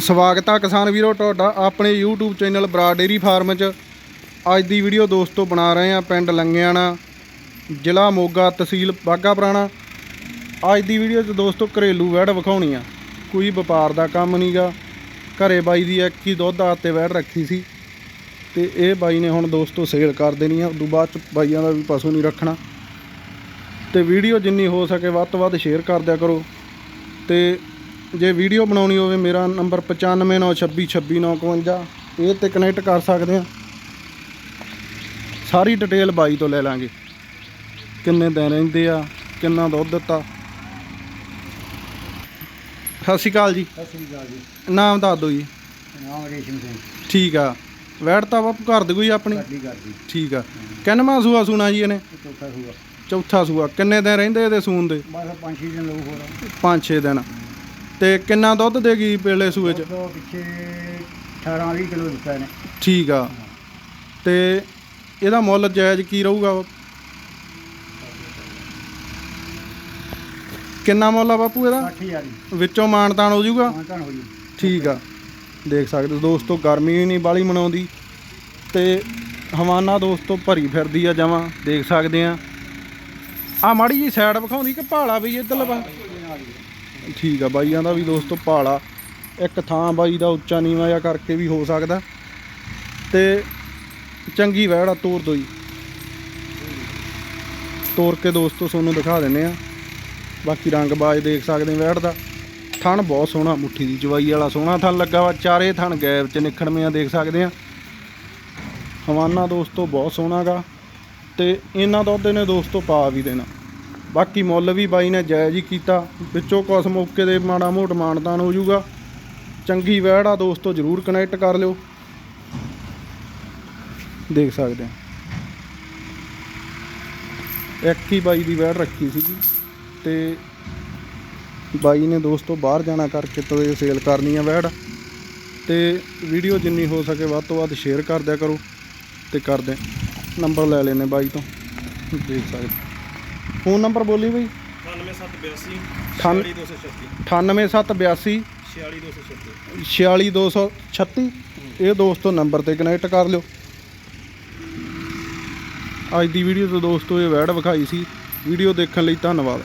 ਸਵਾਗਤ ਆ ਕਿਸਾਨ ਵੀਰੋ, ਤੁਹਾਡਾ ਆਪਣੇ YouTube ਚੈਨਲ ਬਰਾ ਡੇਰੀ ਫਾਰਮ 'ਚ। ਅੱਜ ਦੀ ਵੀਡੀਓ ਦੋਸਤੋ ਬਣਾ ਰਹੇ ਆ ਪਿੰਡ ਲੰਗਿਆਣਾ, ਜ਼ਿਲ੍ਹਾ ਮੋਗਾ ਤਹਿਸੀਲ ਬਾਗਾ ਪੁਰਾਣਾ। ਅੱਜ ਦੀ ਵੀਡੀਓ 'ਚ ਦੋਸਤੋ ਘਰੇਲੂ ਵੈੜ ਵਿਖਾਉਣੀ ਆ। ਕੋਈ ਵਪਾਰ ਦਾ ਕੰਮ ਨਹੀਂਗਾ ਘਰੇ ਬਾਈ ਦੀ ਇੱਕ ਹੀ ਦੁੱਧ ਆ ਆਤੇ ਵੈੜ ਰੱਖੀ ਸੀ। ਤੇ ਇਹ ਬਾਈ ਨੇ ਹੁਣ ਦੋਸਤੋ ਸੇਲ ਕਰ ਦੇਣੀ ਆ, ਉਦੋਂ ਬਾਅਦ ਚ ਬਾਈਆਂ ਦਾ ਵੀ ਪਸ਼ੂ ਨਹੀਂ ਰੱਖਣਾ। ਤੇ ਵੀਡੀਓ ਜਿੰਨੀ ਹੋ ਸਕੇ ਵੱਧ ਤੋਂ ਵੱਧ ਸ਼ੇਅਰ ਕਰ ਦਿਆ ਕਰੋ। ਤੇ ਜੇ ਵੀਡੀਓ ਬਣਾਉਣੀ ਹੋਵੇ ਮੇਰਾ ਨੰਬਰ 9596262952 ਇਹ ਤੇ ਕਨੈਕਟ ਕਰ ਸਕਦੇ ਆ। ਸਾਰੀ ਡਿਟੇਲ ਬਾਈ ਤੋਂ ਲੈ ਲਾਂਗੇ। ਕਿੰਨੇ ਦਿਨ ਰਹਿੰਦੇ ਆ ਕਿੰਨਾ ਦੁੱਧ ਦਿੱਤਾ। ਸਤਿ ਸ਼੍ਰੀ ਅਕਾਲ ਜੀ। ਸਤਿ ਸ੍ਰੀ ਅਕਾਲ ਜੀ। ਨਾਮ ਦੱਸ ਦਿਓ ਜੀ। ਨਾਮ ਰੇਸ਼ਮ ਸਿੰਘ। ਠੀਕ ਆ। ਵੈੜ ਤਾਂ ਬਾਪੂ ਘਰ ਦੀ ਕੋਈ ਆਪਣੀ? ਸਾਡੀ ਕਰਦੀ ਠੀਕ ਆ। ਕਿੰਨਵਾਂ ਸੂਆ ਸੂਣਾ ਜੀ ਇਹਨੇ? ਚੌਥਾ ਸੂਆ। ਚੌਥਾ ਸੂਆ। ਕਿੰਨੇ ਦਿਨ ਰਹਿੰਦੇ ਇਹਦੇ ਸੂਣ ਦੇ? ਬਸ ਪੰਜ ਛੇ ਦਿਨ ਲੋਕ ਹੋਰ। 5-6 ਦਿਨ। ਤੇ ਕਿੰਨਾ ਦੁੱਧ ਦੇਗੀ ਪਹਿਲੇ ਸੂਏ ਚ? ਉਹ ਪਿੱਛੇ 18 20 ਕਿਲੋ ਦਿੱਤਾ ਇਹਨੇ। ਠੀਕ ਆ। ਤੇ ਇਹਦਾ ਮੁੱਲ ਜਾਇਜ਼ ਕੀ ਰਹੂਗਾ? ਕਿੰਨਾ ਮੁੱਲ ਆ ਬਾਪੂ ਇਹਦਾ? 8000 ਦੀ ਵਿੱਚੋਂ ਮਾਨਤਾਨ ਹੋ ਜਾਊਗਾ? ਹਾਂ ਹੋਈ ਠੀਕ ਆ। ਦੇਖ ਸਕਦੇ ਹੋ ਦੋਸਤੋ ਗਰਮੀ ਨਹੀਂ ਬਾਲੀ ਮਨਾਉਂਦੀ। ਤੇ ਹਵਾਨਾ ਦੋਸਤੋ ਭਰੀ ਫਿਰਦੀ ਆ ਜਮਾਂ ਦੇਖ ਸਕਦੇ ਆ। ਆ ਮਾੜੀ ਜੀ ਸਾਈਡ ਵਿਖਾਉਂਦੀ ਕਿ ਭਾਲਾ ਬਈ ਇੱਧਰਲਾ ਪਾ ਠੀਕ ਆ, ਬਾਈਆਂ ਦਾ ਵੀ ਦੋਸਤੋ ਭਾਲਾ ਇੱਕ ਥਾਂ ਬਾਈ ਦਾ ਉੱਚਾ ਨੀਵਾਂ ਜਿਹਾ ਕਰਕੇ ਵੀ ਹੋ ਸਕਦਾ। ਤੇ ਚੰਗੀ ਵਹਿੜਾ ਤੋਰ ਦੋ ਜੀ। ਤੋਰ ਕੇ ਦੋਸਤੋ ਤੁਹਾਨੂੰ ਦਿਖਾ ਦਿੰਨੇ ਆ। ਬਾਕੀ ਰੰਗ ਬਾਜ ਦੇਖ ਸਕਦੇ ਵਹਿੜ ਦਾ। ਥਣ ਬਹੁਤ ਸੋਹਣਾ, ਮੁੱਠੀ ਦੀ ਜਵਾਈ ਵਾਲਾ ਸੋਹਣਾ ਥਣ ਲੱਗਾ ਵਾ। ਚਾਰੇ ਥਣ ਗੈਬ ਚ ਨਿਖੜਵੇਂ ਦੇਖ ਸਕਦੇ ਆ। ਹਵਾਨਾ ਦੋਸਤੋ ਬਹੁਤ ਸੋਹਣਾ ਗਾ ਤੇ ਇਹਨਾਂ ਦੁੱਧ ਨੇ ਦੋਸਤੋ ਪਾ ਵੀ ਦੇਣਾ। ਬਾਕੀ ਮੁੱਲ ਵੀ ਬਾਈ ਨੇ ਜਾਇਜ਼ ਹੀ ਕੀਤਾ। ਵਿੱਚੋਂ ਕੁਛ ਮੌਕੇ ਦੇ ਮਾੜਾ ਮੋਟ ਮਾਨਤਾਨ ਹੋ ਜਾਊਗਾ। ਚੰਗੀ ਵਹਿੜ ਆ, ਦੋਸਤੋ, ਜਰੂਰ ਕਨੈਕਟ ਕਰ ਲਿਓ। ਦੇਖ ਸਕਦੇ ਆ। ਇੱਕ ਹੀ ਬਾਈ ਦੀ ਵਹਿੜ ਰੱਖੀ ਸੀਗੀ ਤੇ ਬਾਈ ਨੇ ਦੋਸਤੋ ਬਾਹਰ ਜਾਣਾ ਕਰਕੇ ਤੋਂ ਸੇਲ ਕਰਨੀ ਆ ਵੈੜ ਤੇ ਵੀਡੀਓ ਜਿੰਨੀ ਹੋ ਸਕੇ ਵੱਧ ਤੋਂ ਵੱਧ ਸ਼ੇਅਰ ਕਰ ਦਿਆ ਕਰੋ ਤੇ ਕਰਦੇ ਨੰਬਰ ਲੈ ਲੈਨੇ ਬਾਈ ਤੋਂ। ਦੇਖ ਸਕਦੇ ਫੋਨ ਨੰਬਰ ਬੋਲੀ ਬਈ। 9782 ਅਠਾਨ- 46236 98282 46236 46236 ਇਹ ਦੋਸਤੋ ਨੰਬਰ ਤੇ ਕਨੈਕਟ ਕਰ ਲਿਓ। ਅੱਜ ਦੀ ਵੀਡੀਓ ਤੋਂ ਦੋਸਤੋ ਇਹ ਵੈੜ ਵਿਖਾਈ ਸੀ। ਵੀਡੀਓ ਦੇਖਣ ਲਈ ਧੰਨਵਾਦ।